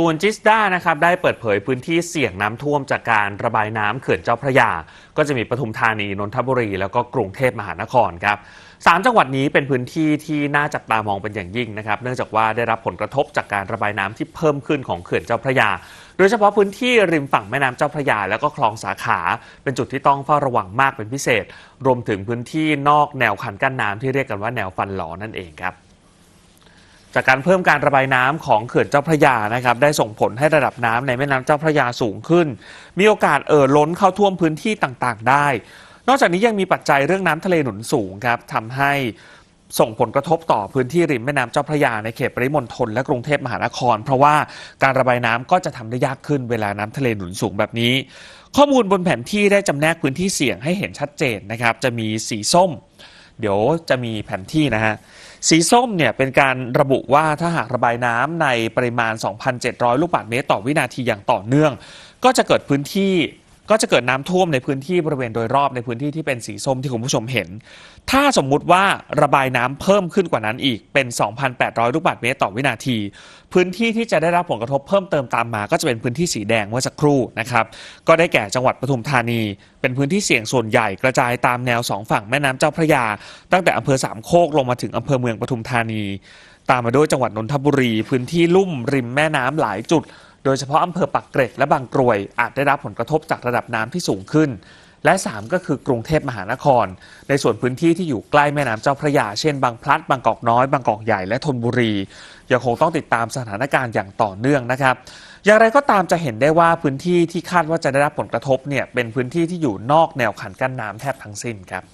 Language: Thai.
ส่วนจิสดานะครับได้เปิดเผยพื้นที่เสี่ยงน้ำท่วมจากการระบายน้ำเขื่อนเจ้าพระยา ก็จะมีปทุมธานี นนทบุรี แล้วก็กรุงเทพมหานครครับสามจังหวัดนี้เป็นพื้นที่ที่น่าจับตามองเป็นอย่างยิ่งนะครับ เนื่องจากว่าได้รับผลกระทบจากการระบายน้ำที่เพิ่มขึ้นของเขื่อนเจ้าพระยา โดยเฉพาะพื้นที่ริมฝั่งแม่น้ำเจ้าพระยา แล้วก็คลองสาขา เป็นจุดที่ต้องเฝ้าระวังมากเป็นพิเศษ รวมถึงพื้นที่นอกแนวคันกั้นน้ำที่เรียกกันว่าแนวฟันหลอนั่นเองครับ จากการเพิ่มการระบายน้ำของเขื่อนเจ้าพระยานะครับได้ส่งผลให้ระดับน้ำในแม่น้ำเจ้าพระยาสูงขึ้น มีโอกาสเอ่อล้นเข้าท่วมพื้นที่ต่างๆ ได้ นอกจากนี้ยังมีปัจจัยเรื่องน้ำทะเลหนุนสูงครับทำให้ส่งผลกระทบต่อพื้นที่ริมแม่น้ำเจ้าพระยาในเขตปริมณฑลและกรุงเทพมหานคร เพราะว่าการระบายน้ำก็จะทำได้ยากขึ้นเวลาน้ำทะเลหนุนสูงแบบนี้ ข้อมูลบนแผนที่ได้จำแนกพื้นที่เสี่ยงให้เห็นชัดเจนนะครับจะมีสีส้ม เดี๋ยวจะมีแผนที่นะฮะ สีส้มเนี่ยเป็นการระบุว่าถ้าหากระบายน้ำในปริมาณ 2,700 ลูกบาศก์เมตรต่อวินาทีอย่างต่อเนื่อง ก็จะเกิดพื้นที่ ก็จะเกิดน้ำท่วมในพื้นที่บริเวณโดยรอบในพื้นที่ที่เป็นสีส้มที่คุณผู้ชมเห็น ถ้าสมมุติว่าระบายน้ำเพิ่มขึ้นกว่านั้นอีกเป็น 2,800 ลูกบาศก์เมตรต่อวินาที พื้นที่ที่จะได้รับผลกระทบเพิ่มเติมตามมา ก็จะเป็นพื้นที่สีแดงเมื่อสักครู่นะครับก็ได้แก่จังหวัดปทุมธานี เป็นพื้นที่เสี่ยงส่วนใหญ่กระจายตามแนวสองฝั่งแม่น้ำเจ้าพระยา ตั้งแต่อำเภอสามโคกลงมาถึงอำเภอเมืองปทุมธานี ตามมาด้วยจังหวัดนนทบุรี พื้นที่ลุ่มริมแม่น้ำหลายจุด โดยเฉพาะอำเภอปักเกร็ดและบางกรวย อาจได้รับผลกระทบจากระดับน้ำที่สูงขึ้น และ 3 ก็คือกรุงเทพมหานคร ในส่วนพื้นที่ที่อยู่ใกล้แม่น้ำเจ้าพระยา เช่นบางพลัด บางกอกน้อย บางกอกใหญ่และธนบุรี ยังคงต้องติดตามสถานการณ์อย่างต่อเนื่องนะครับอย่างไรก็ตามจะเห็นได้ว่าพื้นที่ที่คาดว่าจะได้รับผลกระทบเนี่ยเป็นพื้นที่ที่อยู่นอกแนวคันกั้นน้ำแทบทั้งสิ้นครับ